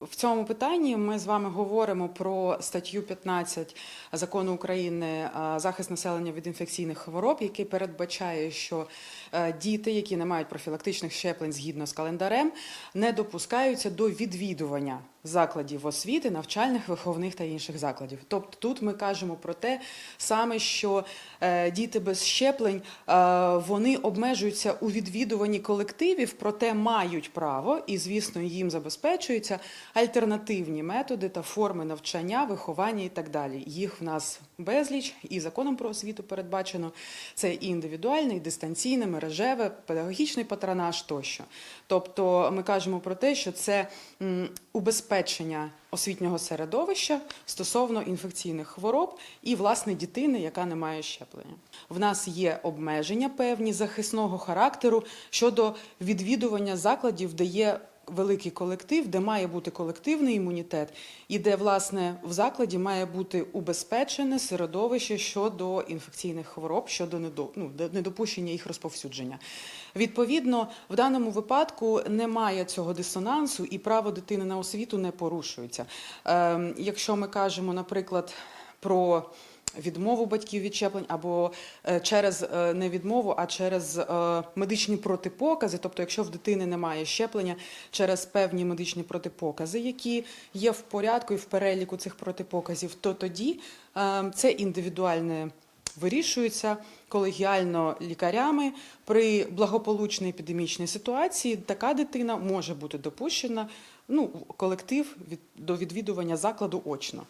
В цьому питанні ми з вами говоримо про статтю 15 закону України захист населення від інфекційних хвороб, який передбачає, що е, діти, які не мають профілактичних щеплень згідно з календарем, не допускаються до відвідування закладів освіти, навчальних, виховних та інших закладів. Тобто тут ми кажемо про те саме, що е, діти без щеплень е, вони обмежуються у відвідуванні колективів, проте мають право, і звісно, їм забезпечуються альтернативні методи та форми навчання, виховання і так далі. Їх в нас безліч, і законом про освіту передбачено це і індивідуальне, і дистанційне, мережеве, педагогічний патронаж тощо. Тобто, ми кажемо про те, що це м, убезпечення освітнього середовища стосовно інфекційних хвороб і власне дитини, яка не має щеплення. В нас є обмеження певні захисного характеру щодо відвідування закладів, де є великий колектив, де має бути колективний імунітет, і де власне в закладі має бути убезпечене середовище щодо інфекційних хвороб, щодо ну, недопущення їх розповсюдження. Відповідно, в даному випадку немає цього дисонансу, і право дитини на освіту не порушується. Ем, якщо ми кажемо, наприклад, про відмову батьків від щеплень або е, через е, не відмову, а через е, медичні протипокази. Тобто, якщо в дитини немає щеплення через певні медичні протипокази, які є в порядку і в переліку цих протипоказів, то тоді це індивідуальне вирішується колегіально лікарями при благополучній епідемічній ситуації. Така дитина може бути допущена ну, колектив від, до відвідування закладу очно.